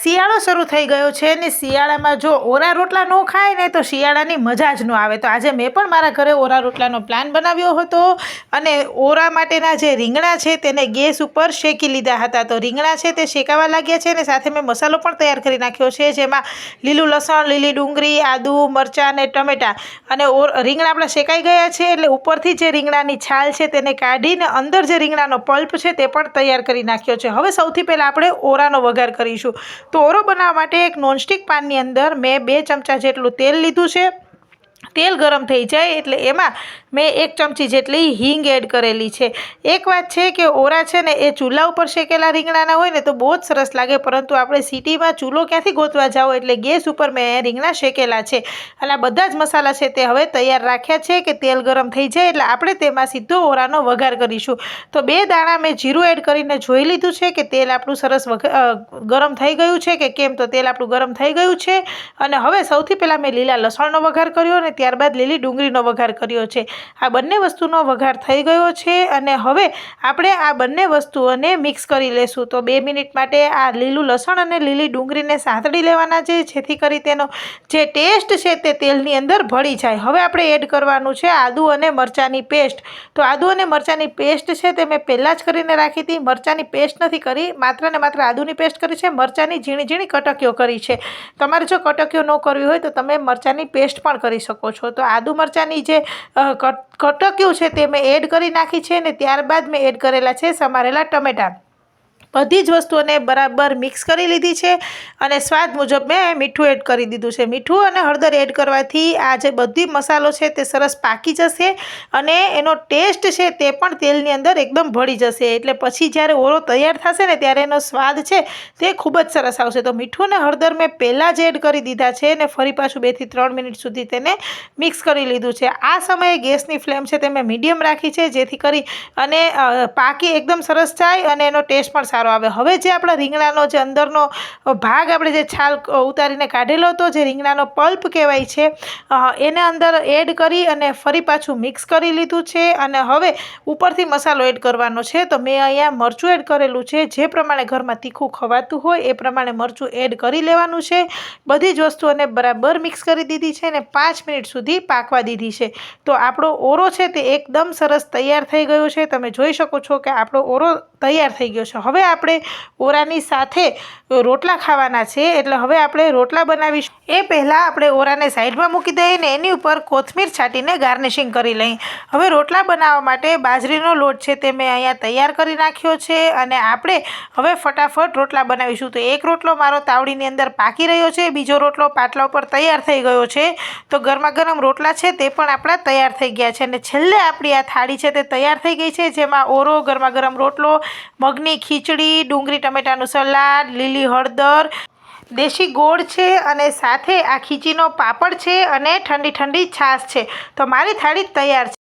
શિયાળો શરૂ થઈ ગયો છે ને શિયાળામાં જો ઓરા રોટલા ન ખાય ને તો શિયાળાની મજા જ ન આવે. તો આજે મેં પણ મારા ઘરે ઓરા રોટલાનો પ્લાન બનાવ્યો હતો અને ઓરા માટેના જે રીંગણા છે તેને ગેસ ઉપર શેકી લીધા હતા. તો રીંગણા છે તે શેકાવા લાગ્યા છે અને સાથે મેં મસાલો પણ તૈયાર કરી નાખ્યો છે, જેમાં લીલું લસણ, લીલી ડુંગળી, આદુ, મરચાં અને ટમેટાં. અને રીંગણા આપણા શેકાઈ ગયા છે એટલે ઉપરથી જે રીંગણાની છાલ છે તેને કાઢીને અંદર જે રીંગણાનો પલ્પ છે તે પણ તૈયાર કરી નાખ્યો છે. હવે સૌથી પહેલાં આપણે ઓરાનો વઘાર કરીશું. તો ઓરો બનાવવા માટે એક નોનસ્ટિક પાનની અંદર મેં બે ચમચા જેટલું તેલ લીધું છે. તેલ ગરમ થઈ જાય એટલે એમાં મેં એક ચમચી જેટલી હિંગ એડ કરેલી છે. એક વાત છે કે ઓરા છે ને એ ચૂલા ઉપર શેકેલા રીંગણાના હોય ને તો બહુ જ સરસ લાગે, પરંતુ આપણે સિટીમાં ચૂલો ક્યાંથી ગોતવા જાઓ એટલે ગેસ ઉપર મેં રીંગણા શેકેલા છે. અને આ બધા જ મસાલા છે તે હવે તૈયાર રાખ્યા છે કે તેલ ગરમ થઈ જાય એટલે આપણે તેમાં સીધો ઓરાનો વઘાર કરીશું. તો બે દાણા મેં જીરું એડ કરીને જોઈ લીધું છે કે તેલ આપણું સરસ ગરમ થઈ ગયું છે કે કેમ તો તેલ આપણું ગરમ થઈ ગયું છે. અને હવે સૌથી પહેલાં મેં લીલા લસણનો વઘાર કર્યો અને ત્યારબાદ લીલી ડુંગળીનો વઘાર કર્યો છે. આ બંને વસ્તુનો વઘાર થઈ ગયો છે અને હવે આપણે આ બંને વસ્તુઓને મિક્સ કરી લેશું. તો બે મિનિટ માટે આ લીલું લસણ અને લીલી ડુંગળીને સાંતળી લેવાના છે. જેથી કરી તેનો જે ટેસ્ટ છે તે તેલની અંદર ભળી જાય. હવે આપણે એડ કરવાનું છે આદુ અને મરચાંની પેસ્ટ. તો આદુ અને મરચાંની પેસ્ટ છે તે મેં પહેલાં જ કરીને રાખી હતી. મરચાંની પેસ્ટ નથી કરી. માત્ર ને માત્ર આદુની પેસ્ટ કરી છે. મરચાંની ઝીણી ઝીણી કટકીઓ કરી છે. તમારે જો કટકીઓ ન કરવી હોય તો તમે મરચાંની પેસ્ટ પણ કરી શકો છો. તો આદુ મરચાંની જે કટક્યું છે તે મેં એડ કરી નાખી છે ને ત્યારબાદ મેં એડ કરેલા છે સમારેલા ટમેટાં. બધી જ વસ્તુઓને બરાબર મિક્સ કરી લીધી છે અને સ્વાદ મુજબ મેં મીઠું એડ કરી દીધું છે. મીઠું અને હળદર એડ કરવાથી આ જે બધી મસાલો છે તે સરસ પાકી જશે અને એનો ટેસ્ટ છે તે પણ તેલની અંદર એકદમ ભળી જશે. એટલે પછી જ્યારે ઓળો તૈયાર થશે ને ત્યારે એનો સ્વાદ છે તે ખૂબ જ સરસ આવશે. તો મીઠું અને હળદર મેં પહેલાં જ એડ કરી દીધા છે અને ફરી પાછું બેથી ત્રણ મિનિટ સુધી તેને મિક્સ કરી લીધું છે. આ સમયે ગેસની ફ્લેમ છે તે મેં મીડિયમ રાખી છે જેથી કરી અને પાકી એકદમ સરસ થાય અને એનો ટેસ્ટ પણ સારો આવે હવે જે આપણા રીંગણાનો જે અંદરનો ભાગ આપણે જે છાલ ઉતારીને કાઢેલો હતો, જે રીંગણાનો પલ્પ કહેવાય છે એને અંદર એડ કરી અને ફરી પાછું મિક્સ કરી લીધું છે અને હવે ઉપરથી મસાલો એડ કરવાનો છે. તો મેં અહીંયા મરચું એડ કરેલું છે. જે પ્રમાણે ઘરમાં તીખું ખવાતું હોય એ પ્રમાણે મરચું એડ કરી લેવાનું છે. બધી જ વસ્તુઓને બરાબર મિક્સ કરી દીધી છે અને પાંચ મિનિટ સુધી પાકવા દીધી છે. તો આપણો ઓરો છે તે એકદમ સરસ તૈયાર થઈ ગયો છે. તમે જોઈ શકો છો કે આપણો ઓરો તૈયાર થઈ ગયો છે. હવે આપણે ઓરાની સાથે રોટલા ખાવાના છે, એટલે હવે આપણે રોટલા બનાવીશું. એ પહેલાં આપણે ઓરાને સાઈડમાં મૂકી દઈએ ને એની ઉપર કોથમીર છાંટીને ગાર્નિશિંગ કરી લઈએ. હવે રોટલા બનાવવા માટે બાજરીનો લોટ છે તે મેં અહીંયા તૈયાર કરી નાખ્યો છે અને આપણે હવે ફટાફટ રોટલા બનાવીશું. તો એક રોટલો મારો તાવડીની અંદર પાકી રહ્યો છે, બીજો રોટલો પાટલા ઉપર તૈયાર થઈ ગયો છે. તો ગરમા ગરમ રોટલા છે તે પણ આપણા તૈયાર થઈ ગયા છે અને છેલ્લે આપણી આ થાળી છે તે તૈયાર થઈ ગઈ છે, જેમાં ઓરો ગરમા ગરમ રોટલો, મગની ખીચડી ડુંગળી, ટમેટાનું સલાડ, લીલી હળદર. દેશી ગોળ છે અને સાથે આ ખીચીનો પાપડ છે અને ઠંડી ઠંડી છાશ છે. તો મારી થાળી તૈયાર છે.